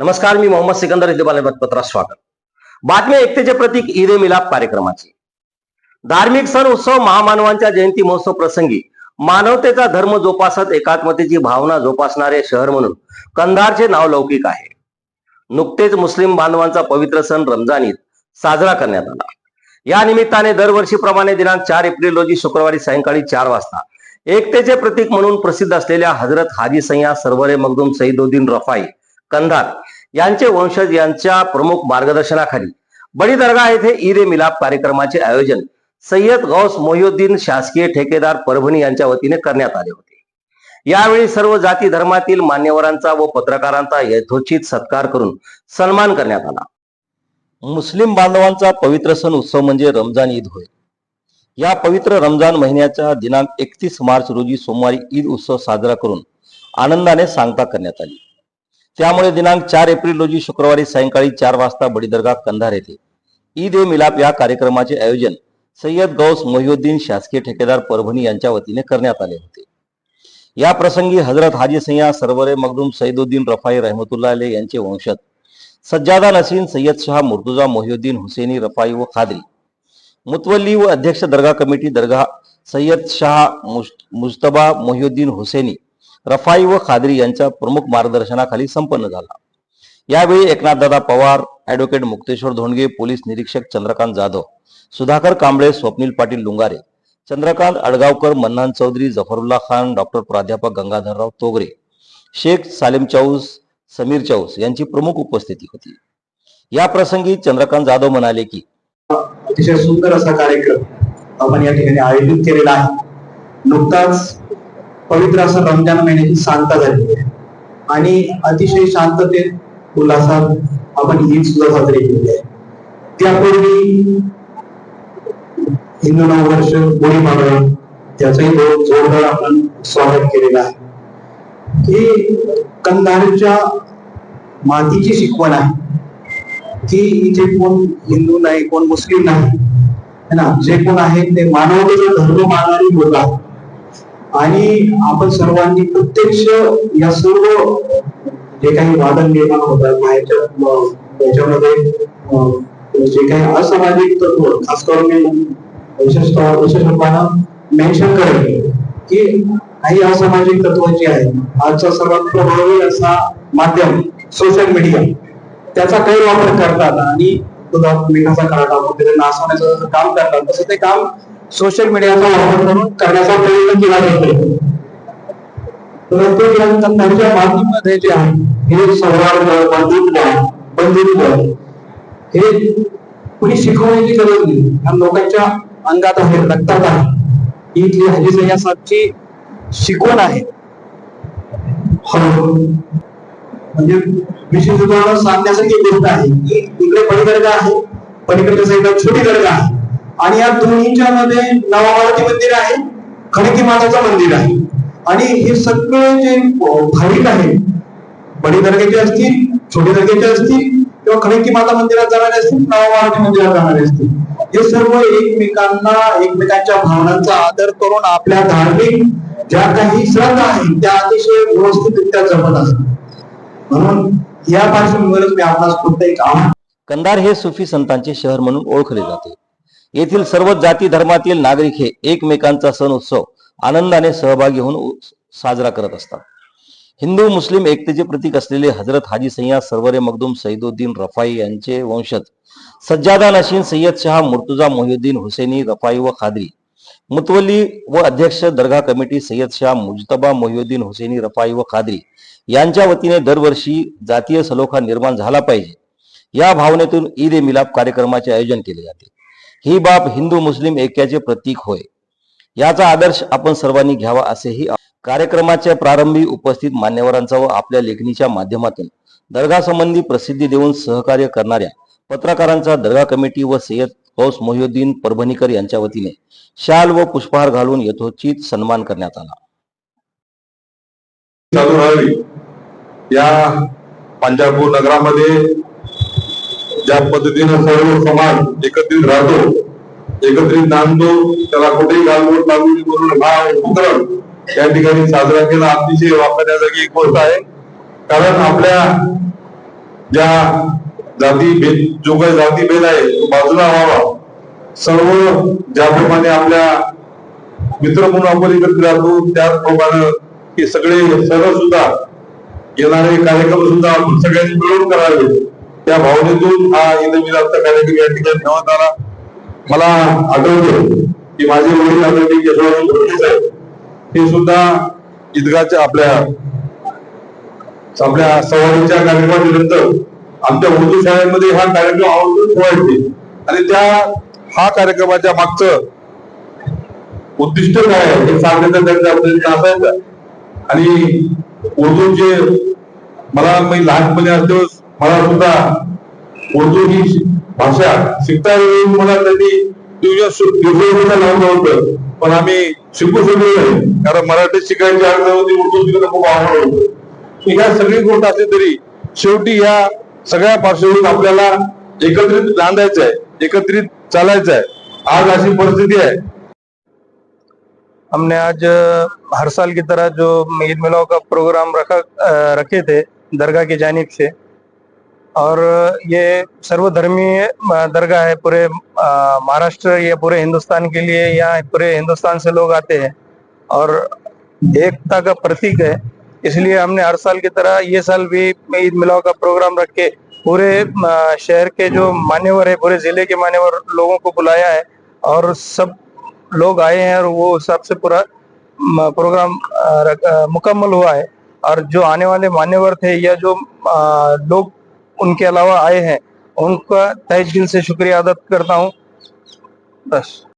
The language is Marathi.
नमस्कार मी मोहम्मद सिकंदर इथे पत्रात स्वागत. बातमी एकतेचे प्रतीक ईद मिलाप कार्यक्रमाची. धार्मिक सण उत्सव महामानवांच्या जयंती महोत्सव प्रसंगी मानवतेचा धर्म जोपासत एकात्मतेची भावना जोपासणारे शहर म्हणून कंधारचे नाव लौकिक आहे. नुकतेच मुस्लिम बांधवांचा पवित्र सण रमजान ईद साजरा करण्यात आला. या निमित्ताने दरवर्षीप्रमाणे दिनांक चार एप्रिल रोजी शुक्रवारी सायंकाळी चार वाजता एकतेचे प्रतीक म्हणून प्रसिद्ध असलेल्या हजरत हाजी सय्या सरवरे मगदूम सईदुद्दीन रफाई कंधार. यांचे वंशज यांच्या प्रमुख मार्गदर्शनाखाली बडी दर्गा येथे ईद ए मिलाप कार्यक्रमाचे आयोजन सय्यद गौस मोहिउद्दीन शासकीय ठेकेदार परभणी यांच्या वतीने करण्यात आले होते. यावेळी सर्व जाती धर्मातील मान्यवरांचा व पत्रकारांचा यथोचित सत्कार करून सन्मान करण्यात आला. मुस्लिम बांधवांचा पवित्र सण उत्सव म्हणजे रमजान ईद होय. या पवित्र रमजान महिन्याच्या दिनांक एकतीस मार्च रोजी सोमवारी ईद उत्सव साजरा करून आनंदाने सांगता करण्यात आली. त्यामुळे दिनांक चार एप्रिल रोजी शुक्रवारी सायंकाळी चार वाजता बडीदर्गा कंधार येथे ईद ए मिलाप या कार्यक्रमाचे आयोजन सय्यद गौस मोहिउद्दीन शासकीय ठेकेदार परभणी यांच्या वतीने करण्यात आले होते. या प्रसंगी हजरत हाजी सय्या सरवरे मगदूम सईदुद्दीन रफाई रहमतुल्ला अले यांचे वंशज सज्जादा नसीन सय्यद शहा मुर्तुजा मोहिउद्दीन हुसेनी रफाई व खादरी मुतवल्ली व अध्यक्ष दर्गा कमिटी दर्गा सय्यद शहा मुश- मुजतबा मोहिउद्दीन हुसेनी रफाई व खादरी यांच्या प्रमुख मार्गदर्शनाखाली संपन्न झाला. यावेळी एकनाथदादा पवार ऍडव्होकेट मुक्तेश्वर धोंडगे पोलीस निरीक्षक चंद्रकांत जाधव सुधाकर कांबळे स्वप्नील पाटील लुंगारे चंद्रकांत अडगावकर मन्नान चौधरी जफरुल्ला खान डॉक्टर प्राध्यापक गंगाधरराव तोगरे शेख सालेम चौस समीर चौस यांची प्रमुख उपस्थिती होती. या प्रसंगी चंद्रकांत जाधव म्हणाले की अतिशय सुंदर असा कार्यक्रम आपण या ठिकाणी आयोजित केलेला आहे. नुकताच पवित्र असं रमजान महिन्याची सांगता झाली आहे. आणि अतिशय शांततेत उल्हासात आपण ईद सुद्धा साजरी केली आहे. त्यापूर्वी हिंदू नववर्ष गोळी त्याचंही त्याचाही जोरदार आपण स्वागत केलेलं आहे. ही कंधारच्या मातीची शिकवण आहे. की इथे कोण हिंदू नाही कोण मुस्लिम नाही. है ना? जे कोण आहेत ते मानवतेचा धर्म मानणारी लोक आहेत. आणि आपण सर्वांनी प्रत्यक्ष या सर्व जे काही वादन निर्माण होतात बाहेरच्या याच्यामध्ये जे काही असामाजिक तत्व खास करून मी विशेषतः विशेषत्वानं मेन्शन करेल की काही असामाजिक तत्व जे आहेत आजचा सर्वात प्रभावी असा माध्यम सोशल मीडिया त्याचा गैरवापर करतात आणि दुधात मिठाचा काळा नासवण्याचं काम करतात तसं ते काम सोशल मीडियाचा वापर करून करण्याचा प्रयत्न केला जातो. परंतु ग्रंथांच्या त्यांच्या जे आहे हे सौहार्द बंधुत्व बंधुत्व हे कुणी शिकवण्याची गरज नाही. ह्या लोकांच्या अंगात आहे रक्तात आहे. ही इथली हजी सय्या साहेबची शिकवण आहे. हो. म्हणजे विशेष उदाहरण सांगण्यासारखी गोष्ट आहे. की इकडे पलीकडे आहे? पलीकडच्या साईडला छोटी दर्गा आहे. आणि या दोन्हीच्या मध्ये नवामारुती मंदिर आहे खडकी माताचं मंदिर आहे. आणि हे सगळे जे भाविक आहेत बडी दर्ग्याचे असतील छोटे दर्ग्याचे असतील किंवा खडकी माता मंदिरात जाणारे असतील नवमारुती मंदिरात जाणारे असतील हे सर्व एकमेकांना एकमेकांच्या भावनांचा आदर करून आपल्या धार्मिक ज्या काही श्रद्धा आहेत त्या अतिशय व्यवस्थितरित्या जपत असतात. म्हणून या पार्श्वभूमीवरच मी आपणास फक्त एक आव्हान कंधार हे सुफी संतांचे शहर म्हणून ओळखले जाते. येथील सर्व जाती धर्मातील नागरिक हे एकमेकांचा सण उत्सव आनंदाने सहभागी होऊन साजरा करत असतात. हिंदू मुस्लिम एकतेचे प्रतीक असलेले हजरत हाजी सय्या सर्वरे मखदूम सईदुद्दीन रफाई यांचे वंशज सज्जादा नशीन सय्यद शहा मुर्तुजा मोहिउद्दीन हुसेनी रफाई व खादरी मुतवली व अध्यक्ष दर्गा कमिटी सय्यद शाह मुजतबा मोहिउद्दीन हुसेनी रफाई व खादरी यांच्या वतीने दरवर्षी जातीय सलोखा निर्माण झाला पाहिजे. या भावनेतून ईद ए मिलाप कार्यक्रमाचे आयोजन केले जाते. ही बाब हिंदू मुस्लिम ऐक्याचे प्रतीक होय. याचा आदर्श आपण सर्वांनी घ्यावा असेही कार्यक्रमाच्या प्रारंभी उपस्थित मान्यवरांचा व आपल्या लेखणीच्या माध्यमातून दर्गा संबंधी प्रसिद्धी देऊन सहकार्य करणाऱ्या पत्रकारांचा दर्गा कमिटी व सय्यद हौस मोहिउद्दीन परभणीकर यांच्या वतीने शाल व पुष्पहार घालून यथोचित सन्मान करण्यात आला. या पंजाबपूर नगरामध्ये ज्या पद्धतीनं सर्व समाज एकत्रित राहतो एकत्रित नांदतो त्याला कुठेही गालबोट लागू करून म्हणून हा उपक्रम या ठिकाणी साजरा केला. अतिशय वापरण्यासाठी एक गोष्ट आहे. कारण आपल्या ज्या जाती भेद जो काही जाती भेद आहे तो बाजूला व्हावा. सर्व ज्याप्रमाणे आपल्या मित्र म्हणून आपण एकत्र राहतो त्याचप्रमाणे हे सगळे सर्व सुद्धा येणारे कार्यक्रम सुद्धा आपण सगळ्यांनी मिळून करावे. त्या भावनेतून हा ईद कार्यक्रम या ठिकाणी ठेवण्यात आला. मला आठवतो की माझे वडील आदरणीय यशवंत साहेब हे सुद्धा ईदगाच्या आपल्या आपल्या सवारीच्या कार्यक्रमानंतर आमच्या उर्दू शाळेमध्ये हा कार्यक्रम आवडून ठेवायचे. आणि त्या हा कार्यक्रमाच्या मागचं उद्दिष्ट काय आहे हे सांगण्याचा त्यांचा प्रयत्न असायचा आणि उर्दूचे मला मी लहानपणी असतो मला सुद्धा उर्दू ही भाषा शिकता येईल मला त्यांनी दिवसा लावलं होतं. पण आम्ही शिकू शकलो नाही. कारण मराठी शिकायची आवड होती उर्दू शिकायला खूप आवड होतं. ह्या सगळी गोष्ट असली तरी शेवटी ह्या सगळ्या पार्श्वभूमीवर आपल्याला एकत्रित नांदायचं आहे एकत्रित चालायचं आहे. आज अशी परिस्थिती आहे. हमने आज हर साल की तरह जो ईद मिलाव का प्रोग्राम रखा रखे थे दरगाह की जानब से और ये सर्वधर्मीय दरगाह है पूरे महाराष्ट्र, या पूरे हिंदुस्तान के लिए यहाँ पूरे हिंदुस्तान से लोग आते हैं। और एकता का प्रतीक है। इसलिए हमने हर साल की तरह ये साल भी ईद मिलाव का प्रोग्राम रख के पूरे शहर के जो मान्यवर है, पूरे ज़िले के मान्यवर लोगों को बुलाया है और सब लोग आए हैं और वो हिसाब से पूरा प्रोग्राम मुकम्मल हुआ है। और जो आने वाले मान्यवर थे या जो लोग उनके अलावा आए हैं। उनका तहे दिल से शुक्रिया अदा करता हूँ। बस।